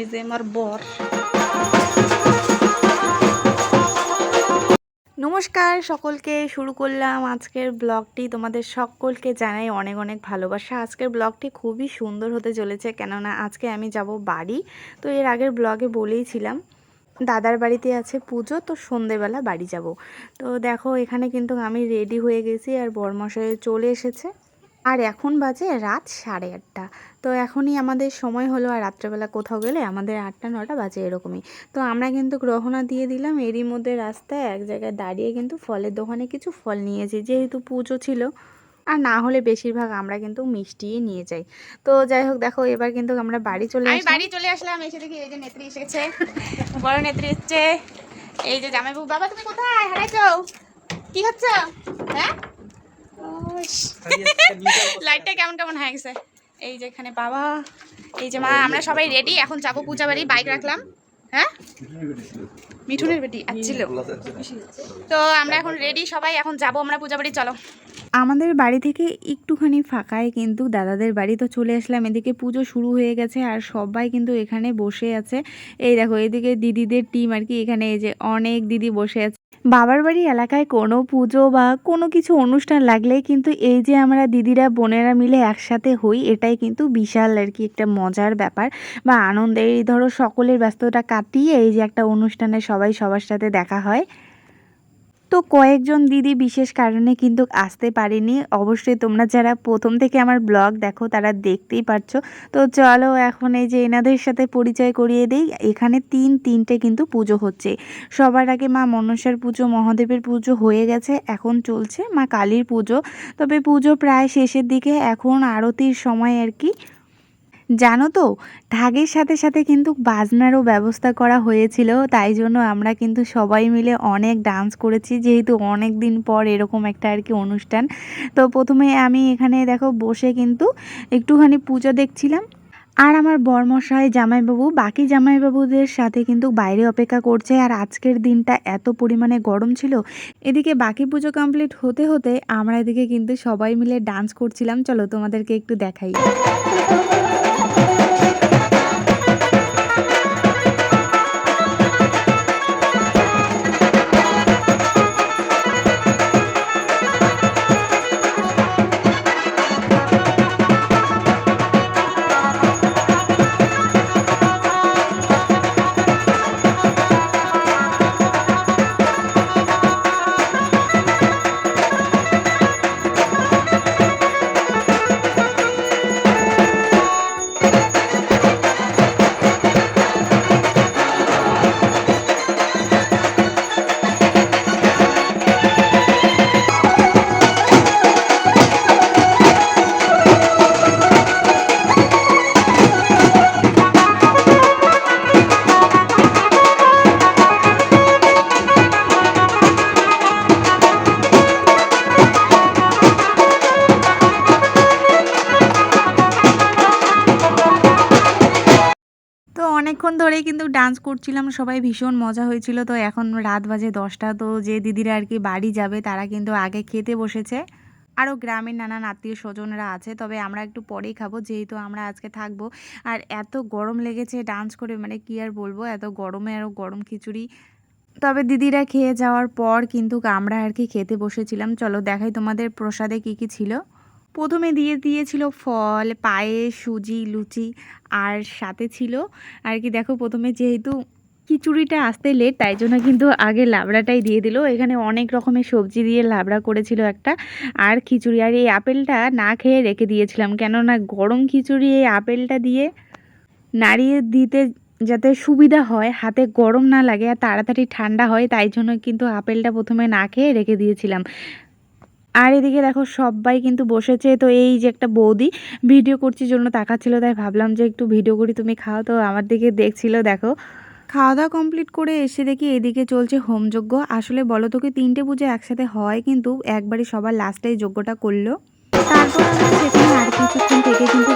এই যে আমার বর। নমস্কার, সকলকে শুরু করলাম আজকের ব্লগটি। তোমাদের সকলকে জানাই অনেক অনেক ভালোবাসা। আজকের ব্লগটি খুবই সুন্দর হতে চলেছে, কেননা আজকে আমি যাব বাড়ি। তো এর আগের ব্লগে বলেইছিলাম, দাদার বাড়িতে আছে পুজো, তো সন্ধেবেলা বাড়ি যাব। তো দেখো, এখানে কিন্তু আমি রেডি হয়ে গেছি আর বরমশাই চলে এসেছে। আর এখন বাজে রাত সাড়ে আটটা। তো এখনই আমাদের সময় হলো আর রাত্রেবেলা কোথাও গেলে আমাদের আটটা নটা বাজে এরকমই। তো আমরা কিন্তু গ্রহণা দিয়ে দিলাম এরই মধ্যে রাস্তায় এক জায়গায় দাঁড়িয়ে কিন্তু ফলের দোকানে কিছু ফল নিয়েছি যেহেতু পুজো ছিল। আর না হলে বেশিরভাগ আমরা কিন্তু মিষ্টিই নিয়ে যাই। তো যাই হোক দেখো এবার কিন্তু আমরা বাড়ি চলে আমি বাড়ি চলে আসলাম এসে দেখি এই যে নেত্রী এসেছে। বড় নেত্রী এসেছে। এই যে জামাইবাবু বাবা তুমি কোথায়? হারাইছো। কি হচ্ছে হ্যাঁ? লাইটটা কেমন কেমন হয়ে গেছে? এই যে এখানে বাবা, এই যে মা, আমরা সবাই রেডি এখন যাব পূজা বাড়ি বাইক রাখলাম। হ্যাঁ? মিঠুনের বেটি আসছিল তো আমরা এখন রেডি সবাই এখন যাব, আমরা পূজা বাড়ি, চলো। আমাদের বাড়ি থেকে একটুখানি ফাঁকায় কিন্তু দাদাদের বাড়ি তো চলে আসলাম। এদিকে পুজো শুরু হয়ে গেছে আর সবাই কিন্তু এখানে বসে আছে। এই দেখো, এদিকে দিদিদের টিম আর কি এখানে, এই যে অনেক দিদি বসে আছে। বাবার বাড়ি এলাকায় কোনো পুজো বা কোনো কিছু অনুষ্ঠান লাগলে কিন্তু এই যে আমরা দিদিরা, বোনেরা মিলে একসাথে হই, এটাই কিন্তু বিশাল আর কি একটা মজার ব্যাপার বা আনন্দের। এই ধরো সকলের ব্যস্ততা কাটিয়ে এই যে একটা অনুষ্ঠানে সবাই সবার সাথে দেখা হয়। তো কয়েকজন দিদি বিশেষ কারণে কিন্তু আসতে পারেনি। অবশ্যই তোমরা যারা প্রথম থেকে আমার ব্লগ দেখো, তারা দেখতেই পারছ। তো চলো এখন এই যে এনাদের সাথে পরিচয় করিয়ে দেই। এখানে তিন, তিনটে কিন্তু পুজো হচ্ছে। সবার আগে মা মনসার পুজো, মহাদেবের পুজো হয়ে গেছে। এখন চলছে মা কালীর পুজো। তবে পুজো প্রায় শেষের দিকে। এখন আরতির সময় আর কি। জানো তো, ঢাকের সাথে সাথে কিন্তু বাজনারও ব্যবস্থা করা হয়েছিল, তাই জন্য আমরা কিন্তু সবাই মিলে অনেক ডান্স করেছি, যেহেতু অনেক দিন পর এরকম একটা আর কি অনুষ্ঠান। তো প্রথমে আমি এখানে দেখো বসে কিন্তু একটুখানি পুজো দেখছিলাম। আর আমার বরমশাই, জামাইবাবু, বাকি জামাইবাবুদের সাথে কিন্তু বাইরে অপেক্ষা করছে। আর আজকের দিনটা এত পরিমাণে গরম ছিল, এদিকে বাকি পুজো কমপ্লিট হতে হতে আমরা এদিকে কিন্তু সবাই মিলে ডান্স করছিলাম। চলো তোমাদেরকে একটু দেখাই। অনেকক্ষণ ধরেই কিন্তু ডান্স করছিলাম, সবাই ভীষণ মজা হয়েছিল। তো এখন রাত বাজে দশটা, তো যে দিদিরা আর কি বাড়ি যাবে, তারা কিন্তু আগে খেতে বসেছে। আরও গ্রামের নানান আত্মীয় স্বজনরা আছে, তবে আমরা একটু পরেই খাব, যেহেতু আমরা আজকে থাকব। আর এত গরম লেগেছে ডান্স করে মানে কি আর বলব, এত গরমে আরও গরম খিচুড়ি। তবে দিদিরা খেয়ে যাওয়ার পর কিন্তু আমরা আর কি খেতে বসেছিলাম। চলো দেখাই তোমাদের প্রসাদে কি কি ছিল। প্রথমে দিয়ে দিয়েছিল ফল, পায়েস, সুজি, লুচি আর সাথে ছিল আর কি দেখো প্রথমে যেহেতু খিচুড়িটা আসতে লেট তাই জন্য কিন্তু আগে লাবড়াটাই দিয়ে দিল। এখানে অনেক রকমের সবজি দিয়ে লাবড়া করেছিল একটা আর খিচুড়ি। আর এই আপেলটা না খেয়ে রেখে দিয়েছিলাম, কেননা গরম খিচুড়ি এই আপেলটা দিয়ে নাড়িয়ে দিতে যাতে সুবিধা হয়, হাতে গরম না লাগে আর তাড়াতাড়ি ঠান্ডা হয়, তাই জন্য কিন্তু আপেলটা প্রথমে না খেয়ে রেখে দিয়েছিলাম। আর এদিকে দেখো সবাই কিন্তু বসেছে। তো এই যে একটা বৌদি ভিডিও করছি, জন্য তাকাচ্ছিল, তাই ভাবলাম যে একটু ভিডিও করি, তুমি খাও। তো আমার দিকে দেখছিল, দেখো। খাওয়া দাওয়া কমপ্লিট করে এসে দেখি এদিকে চলছে হোমযজ্ঞ আসলে বলো তোকে তিনটে পুজো একসাথে হয়, কিন্তু একবারই সবার লাস্টে যজ্ঞটা করল। তারপর আমরা সেখানে আর কিছুক্ষণ থেকে কিন্তু